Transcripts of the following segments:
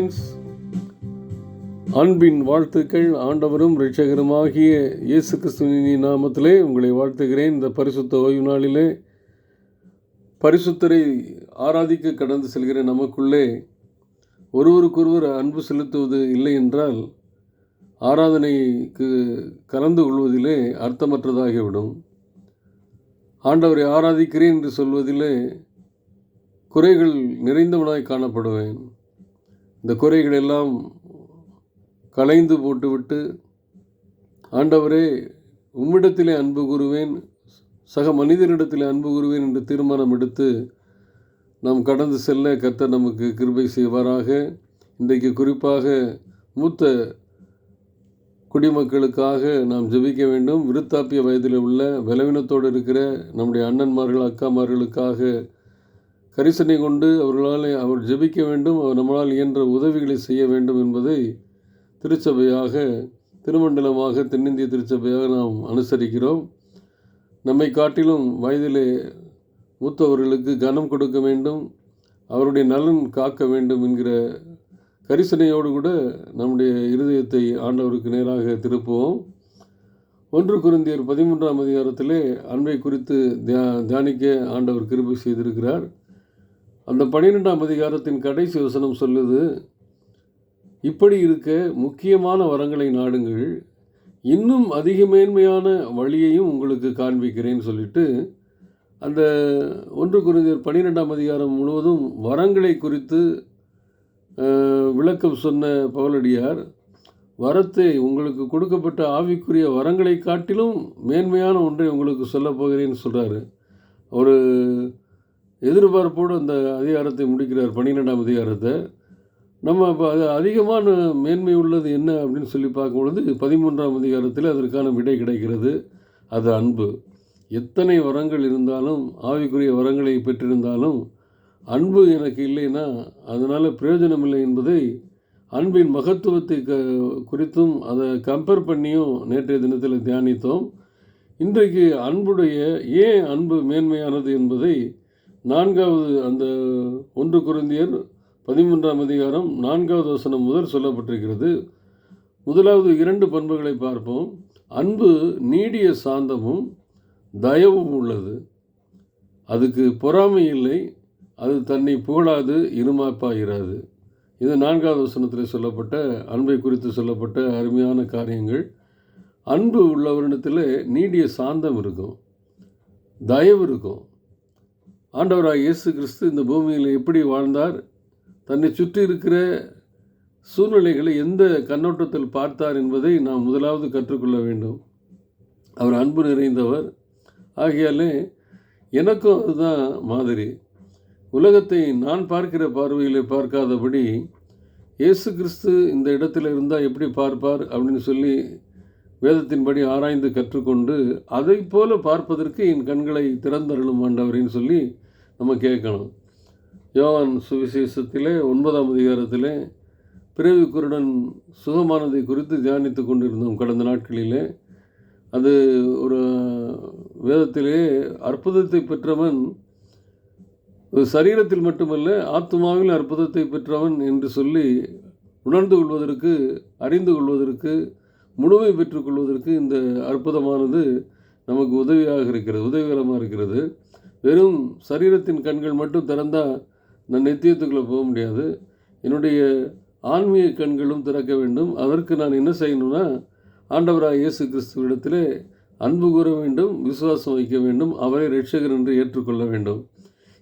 Friends அன்பின் வாழ்த்துக்கள். ஆண்டவரும் இரட்சகருமாகிய இயேசு கிறிஸ்துவின் நாமத்திலே உங்களை வாழ்த்துகிறேன். இந்த பரிசுத்த ஓய்வு நாளிலே பரிசுத்தரை ஆராதிக்க கடந்து செல்கிற நமக்குள்ளே ஒருவருக்கொருவர் அன்பு செலுத்துவது இல்லை என்றால் ஆராதனைக்கு கலந்து கொள்வதிலே அர்த்தமற்றதாகிவிடும். ஆண்டவரை ஆராதிக்கிறேன் என்று சொல்வதிலே குறைகள் நிறைந்தவனாய் காணப்படுவேன். இந்த குறைகள் எல்லாம் களைந்து போட்டுவிட்டு ஆண்டவரே உம்மிடத்திலே அன்பு கூறுவேன் சக மனிதரிடத்திலே அன்பு கூறுவேன் என்று தீர்மானம் எடுத்து நாம் கடந்து செல்ல கர்த்தர் நமக்கு கிருபை செய்வாராக. இன்றைக்கு குறிப்பாக மூத்த குடிமக்களுக்காக நாம் ஜெபிக்க வேண்டும். விருத்தாப்பிய வயதில் உள்ள பலவீனத்தோடு இருக்கிற நம்முடைய அண்ணன்மார்கள் அக்காமார்களுக்காக கரிசனை கொண்டு அவர்களால் அவர் ஜெபிக்க வேண்டும் அவர் நம்மளால் இயன்ற உதவிகளை செய்ய வேண்டும் என்பதை திருச்சபையாக திருமண்டலமாக தென்னிந்திய திருச்சபையாக நாம் அனுசரிக்கிறோம். நம்மை காட்டிலும் வயதிலே மூத்தவர்களுக்கு கனம் கொடுக்க வேண்டும் அவருடைய நலன் காக்க வேண்டும் என்கிற கரிசனையோடு கூட நம்முடைய இருதயத்தை ஆண்டவருக்கு நேராக திருப்புவோம். ஒன்று குருந்தியர் பதிமூன்றாம் அதிகாரத்திலே அன்பை குறித்து தியா தியானிக்க ஆண்டவர் கிருபை செய்திருக்கிறார். அந்த பன்னிரெண்டாம் அதிகாரத்தின் கடைசி வசனம் சொல்லுது இப்படி இருக்க முக்கியமான வரங்களை நாடுங்கள் இன்னும் அதிக மேன்மையான வழியையும் உங்களுக்கு காண்பிக்கிறேன்னு சொல்லிட்டு அந்த ஒன்று குறிஞர் பன்னிரெண்டாம் அதிகாரம் முழுவதும் வரங்களை குறித்து விளக்கம் சொன்ன பவலடியார் வரத்தை உங்களுக்கு கொடுக்கப்பட்ட ஆவிக்குரிய வரங்களை காட்டிலும் மேன்மையான ஒன்றை உங்களுக்கு சொல்லப் போகிறேன்னு சொல்கிறாரு ஒரு எதிர்பார்ப்போடு அந்த அதிகாரத்தை முடிக்கிறார் பன்னிரெண்டாம் அதிகாரத்தை. நம்ம இப்போ அது அதிகமான மேன்மை உள்ளது என்ன அப்படின்னு சொல்லி பார்க்கும்பொழுது பதிமூன்றாம் அதிகாரத்தில் அதற்கான விடை கிடைக்கிறது. அது அன்பு. எத்தனை வரங்கள் இருந்தாலும் ஆவிக்குரிய வரங்களை பெற்றிருந்தாலும் அன்பு எனக்கு இல்லைன்னா அதனால் பிரயோஜனம் இல்லை என்பதை அன்பின் மகத்துவத்தை க குறித்தும் அதை கம்பேர் பண்ணியும் நேற்றைய தினத்தில் தியானித்தோம். இன்றைக்கு அன்புடைய ஏன் அன்பு மேன்மையானது என்பதை நான்காவது அந்த ஒன்று குருந்தியர் பதிமூன்றாம் அதிகாரம் நான்காவது வசனம் முதல் சொல்லப்பட்டிருக்கிறது. முதலாவது இரண்டு பண்புகளை பார்ப்போம். அன்பு நீடிய சாந்தமும் தயவும் உள்ளது. அதுக்கு பொறாமை இல்லை. அது தன்னை புகழாது இருமாப்பாகிறாது இது நான்காவது வசனத்தில் சொல்லப்பட்ட அன்பை குறித்து சொல்லப்பட்ட அருமையான காரியங்கள். அன்பு உள்ளவரிடத்தில் நீடிய சாந்தம் இருக்கும். தயவு இருக்கும். ஆண்டவராக இயேசு கிறிஸ்து இந்த பூமியில் எப்படி வாழ்ந்தார் தன்னை சுற்றி இருக்கிற சூழ்நிலைகளை எந்த கண்ணோட்டத்தில் பார்த்தார் என்பதை நாம் முதலாவது கற்றுக்கொள்ள வேண்டும். அவர் அன்பு நிறைந்தவர். ஆகையாலே எனக்கும் அதுதான் மாதிரி. உலகத்தை நான் பார்க்கிற பார்வையில் பார்க்காதபடி இயேசு கிறிஸ்து இந்த இடத்துல இருந்தால் எப்படி பார்ப்பார் அப்படின்னு சொல்லி வேதத்தின்படி ஆராய்ந்து கற்றுக்கொண்டு அதை போல பார்ப்பதற்கு என் கண்களை திறந்தருளும் ஆண்டவரின்னு சொல்லி நம்ம கேட்கணும். யோகான் சுவிசேஷத்திலே ஒன்பதாம் அதிகாரத்திலே பிறவி குருடன் சுகமானதை குறித்து தியானித்து கொண்டிருந்தோம் கடந்த நாட்களிலே. அது ஒரு வேதத்திலே அற்புதத்தை பெற்றவன் ஒரு சரீரத்தில் மட்டுமல்ல ஆத்மாவில் அற்புதத்தை பெற்றவன் என்று சொல்லி உணர்ந்து கொள்வதற்கு அறிந்து கொள்வதற்கு முழுமை பெற்றுக்கொள்வதற்கு இந்த அற்புதமானது நமக்கு உதவியாக இருக்கிறது உதவிகரமாக இருக்கிறது. வெறும் சரீரத்தின் கண்கள் மட்டும் திறந்தால் நான் நித்தியத்துக்குள்ளே போக முடியாது. என்னுடைய ஆன்மீக கண்களும் திறக்க வேண்டும். அதற்கு நான் என்ன செய்யணும்னா ஆண்டவராக இயேசு கிறிஸ்துவிடத்திலே அன்பு கூற வேண்டும் விசுவாசம் வைக்க வேண்டும் அவரை ரட்சகர் என்று ஏற்றுக்கொள்ள வேண்டும்.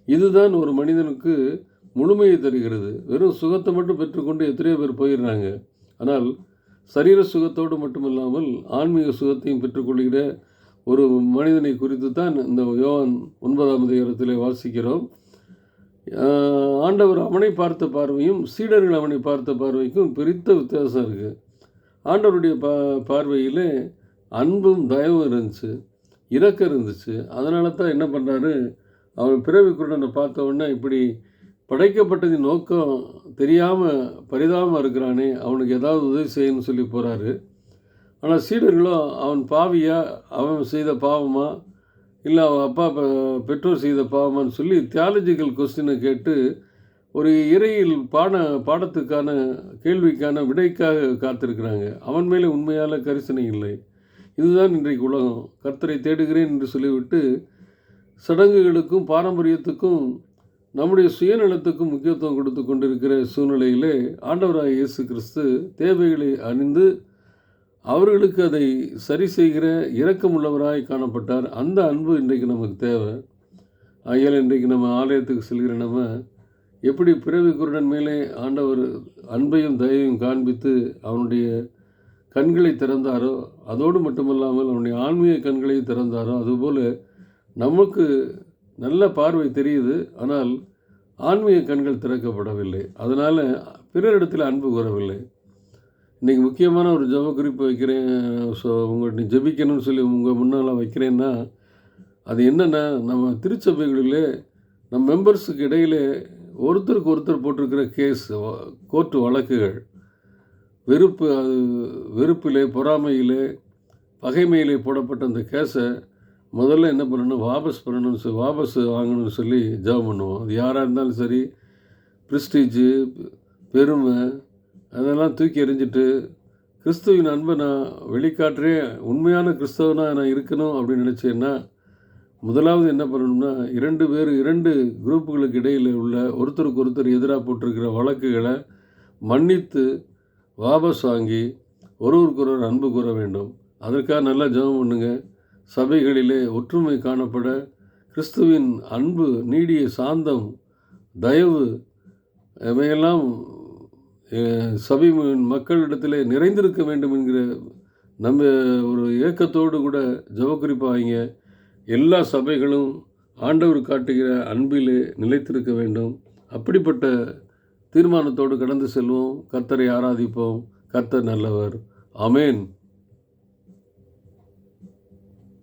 இதுதான் ஒரு மனிதனுக்கு முழுமையை தருகிறது. வெறும் சுகத்தை மட்டும் பெற்றுக்கொண்டு எத்தனையோ பேர் போயிடுறாங்க. ஆனால் சரீர சுகத்தோடு மட்டுமல்லாமல் ஆன்மீக சுகத்தையும் பெற்றுக்கொள்கிற ஒரு மனிதனை குறித்து தான் இந்த யோகன் ஒன்பதாம் அதிகாரத்தில் வாசிக்கிறோம். ஆண்டவர் அவனை பார்த்த பார்வையும் சீடர்கள் அவனை பார்த்த பார்வைக்கும் பிரித்த வித்தியாசம் இருக்குது ஆண்டவருடைய பா பார்வையில் அன்பும் தயவும் இருந்துச்சு இரக்கம் இருந்துச்சு. அதனால தான் என்ன பண்ணுறாரு அவன் பிறவி குருடனை பார்த்த உடனே இப்படி படைக்கப்பட்டதின் நோக்கம் தெரியாமல் பரிதாபமாக இருக்கிறானே அவனுக்கு ஏதாவது உதவி செய்யணும்னு சொல்லி போகிறாரு ஆனால் சீடர்களோ அவன் பாவியா அவன் செய்த பாவமா? இல்லை அவன் அப்பா பெற்றோர் செய்த பாவமான்னு சொல்லி தியாலஜிக்கல் கொஸ்டினை கேட்டு ஒரு இறையில் பாட பாடத்துக்கான கேள்விக்கான விடைக்காக காத்திருக்கிறாங்க. அவன் மேலே உண்மையால் கரிசனை இல்லை. இதுதான் இன்றைக்கு உலகம். கர்த்தரை தேடுகிறேன் என்று சொல்லிவிட்டு சடங்குகளுக்கும் பாரம்பரியத்துக்கும் நம்முடைய சுயநலத்துக்கும் முக்கியத்துவம் கொடுத்து கொண்டிருக்கிற சூழ்நிலையிலே ஆண்டவராக இயேசு கிறிஸ்து தேவைகளை அறிந்து அவர்களுக்கு அதை சரி செய்கிற இரக்கமுள்ளவராய் காணப்பட்டார். அந்த அன்பு இன்றைக்கு நமக்கு தேவை. ஆகையால் இன்றைக்கு நம்ம ஆலயத்துக்கு செல்கிற நம்ம எப்படி பிறவி குருடன் மேலே ஆண்டவர் அன்பையும் தயவையும் காண்பித்து அவனுடைய கண்களை திறந்தாரோ அதோடு மட்டுமல்லாமல் அவனுடைய ஆன்மீக கண்களையும் திறந்தாரோ அதுபோல் நமக்கு நல்ல பார்வை தெரியுது. ஆனால் ஆன்மீக கண்கள் திறக்கப்படவில்லை. அதனால் பிறரிடத்தில் அன்பு கூறவில்லை. இன்றைக்கி முக்கியமான ஒரு ஜெப குறிப்பு வைக்கிறேன். ஸோ உங்கள்கிட்ட ஜெபிக்கணும்னு சொல்லி உங்கள் முன்னால் வைக்கிறேன்னா அது என்னென்னா நம்ம திருச்சபைகளில் நம்ம மெம்பர்ஸுக்கு இடையிலே ஒருத்தருக்கு ஒருத்தர் போட்டிருக்கிற கேஸ் கோர்ட்டு வழக்குகள். வெறுப்பு அது வெறுப்பிலே பொறாமையிலே பகைமையிலே போடப்பட்ட அந்த கேஸை முதல்ல என்ன பண்ணணும்? வாபஸ் பண்ணணும்னு சொல்லி வாபஸ் வாங்கணும்னு சொல்லி ஜெபம் பண்ணுவோம். அது யாராக இருந்தாலும் சரி ப்ரிஸ்டீஜு பெருமை அதெல்லாம் தூக்கி எறிஞ்சிட்டு கிறிஸ்துவின் அன்பை நான் வெளிக்காட்டுறே உண்மையான கிறிஸ்தவனாக நான் இருக்கணும் அப்படின்னு நினச்சேன்னா முதலாவது என்ன பண்ணணும்னா இரண்டு பேர் இரண்டு குரூப்புகளுக்கு இடையில் உள்ள ஒருத்தருக்கு ஒருத்தர் எதிராக போட்டிருக்கிற வழக்குகளை மன்னித்து வாபஸ் வாங்கி ஒருவருக்கு ஒருவர் அன்பு கூற வேண்டும். அதற்காக நல்லா ஜெபம் பண்ணுங்க. சபைகளிலே ஒற்றுமை காணப்பட கிறிஸ்துவின் அன்பு நீடிய சாந்தம் தயவு இவையெல்லாம் சபை மக்களிடத்தில் மக்களிடத்திலே நிறைந்திருக்க வேண்டும் என்கிற நம்ம ஒரு ஏக்கத்தோடு கூட ஜபக்குறிப்பாங்க எல்லா சபைகளும் ஆண்டவர் காட்டுகிற அன்பிலே நிலைத்திருக்க வேண்டும். அப்படிப்பட்ட தீர்மானத்தோடு கடந்து செல்வோம். கர்த்தரை ஆராதிப்போம். கர்த்தர் நல்லவர். அமேன்